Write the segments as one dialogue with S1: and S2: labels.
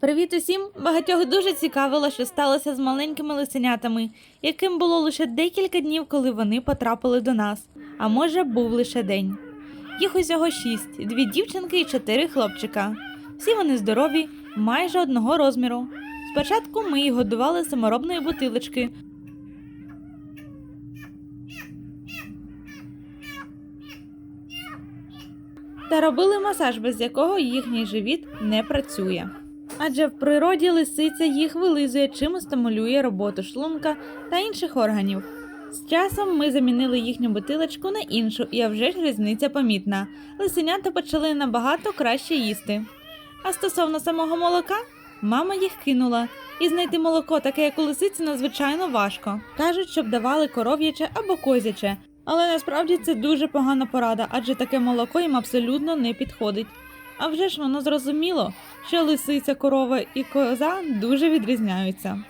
S1: Привіт усім! Багатьох дуже цікавило, що сталося з маленькими лисенятами, яким було лише декілька днів, коли вони потрапили до нас. А може, був лише день. Їх усього шість: дві дівчинки і чотири хлопчика. Всі вони здорові, майже одного розміру. Спочатку ми їх годували саморобної бутилочки. Та робили масаж, без якого їхній живіт не працює. Адже в природі лисиця їх вилизує, чим стимулює роботу шлунка та інших органів. З часом ми замінили їхню бутилочку на іншу, і а вже ж різниця помітна. Лисенята почали набагато краще їсти. А стосовно самого молока, мама їх кинула, і знайти молоко, таке як у лисиці, надзвичайно важко. Кажуть, щоб давали коров'яче або козяче, але насправді це дуже погана порада, адже таке молоко їм абсолютно не підходить. А вже ж воно зрозуміло, що лисиця, корова і коза дуже відрізняються.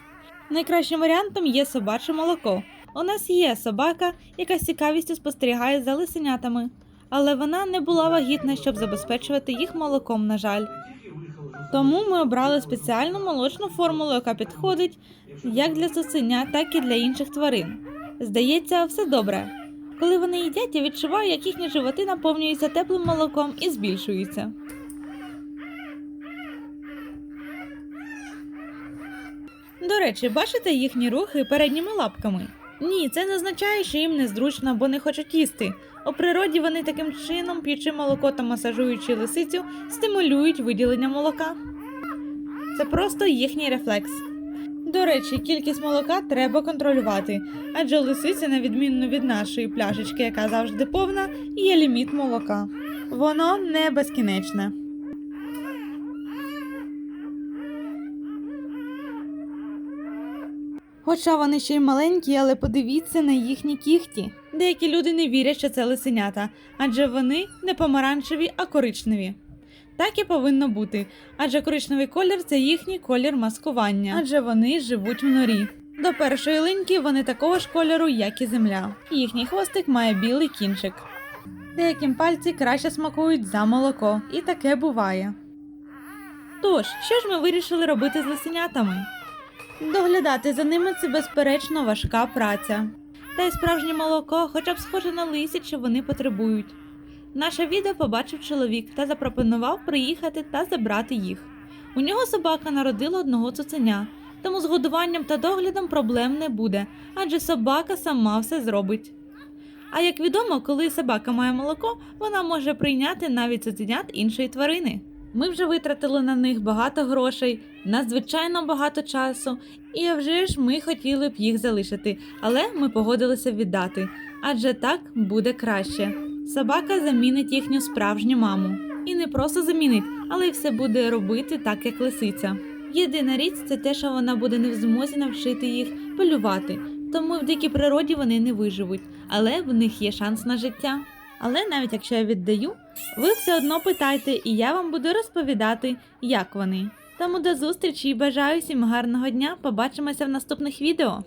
S1: Найкращим варіантом є собаче молоко. У нас є собака, яка з цікавістю спостерігає за лисенятами, але вона не була вагітна, щоб забезпечувати їх молоком, на жаль. Тому ми обрали спеціальну молочну формулу, яка підходить як для цуценя, так і для інших тварин. Здається, все добре. Коли вони їдять, я відчуваю, як їхні животи наповнюються теплим молоком і збільшуються. До речі, бачите їхні рухи передніми лапками? Ні, це не означає, що їм незручно або не хочуть їсти. У природі вони таким чином, п'ючи молоко та масажуючи лисицю, стимулюють виділення молока. Це просто їхній рефлекс. До речі, кількість молока треба контролювати, адже у лисиці, на відміну від нашої пляшечки, яка завжди повна, є ліміт молока. Воно не безкінечне. Хоча вони ще й маленькі, але подивіться на їхні кіхті. Деякі люди не вірять, що це лисенята, адже вони не помаранчеві, а коричневі. Так і повинно бути, адже коричневий колір це їхній колір маскування, адже вони живуть в норі. До першої линьки вони такого ж кольору, як і земля. Їхній хвостик має білий кінчик. Деяким пальці краще смакують за молоко, і таке буває. Тож, що ж ми вирішили робити з лисенятами? Доглядати за ними це безперечно важка праця. Та й справжнє молоко, хоча б схоже на лисі, що вони потребують. Наше відео побачив чоловік та запропонував приїхати та забрати їх. У нього собака народила одного цуценя, тому з годуванням та доглядом проблем не буде, адже собака сама все зробить. А як відомо, коли собака має молоко, вона може прийняти навіть цуценят іншої тварини. Ми вже витратили на них багато грошей, надзвичайно багато часу, і вже ж ми хотіли б їх залишити, але ми погодилися віддати, адже так буде краще. Собака замінить їхню справжню маму. І не просто замінить, але й все буде робити так, як лисиця. Єдина річ це те, що вона буде не в змозі навчити їх полювати, тому в дикій природі вони не виживуть, але в них є шанс на життя. Але навіть якщо я віддаю, ви все одно питайте, і я вам буду розповідати, як вони. Тому до зустрічі і бажаю всім гарного дня. Побачимося в наступних відео.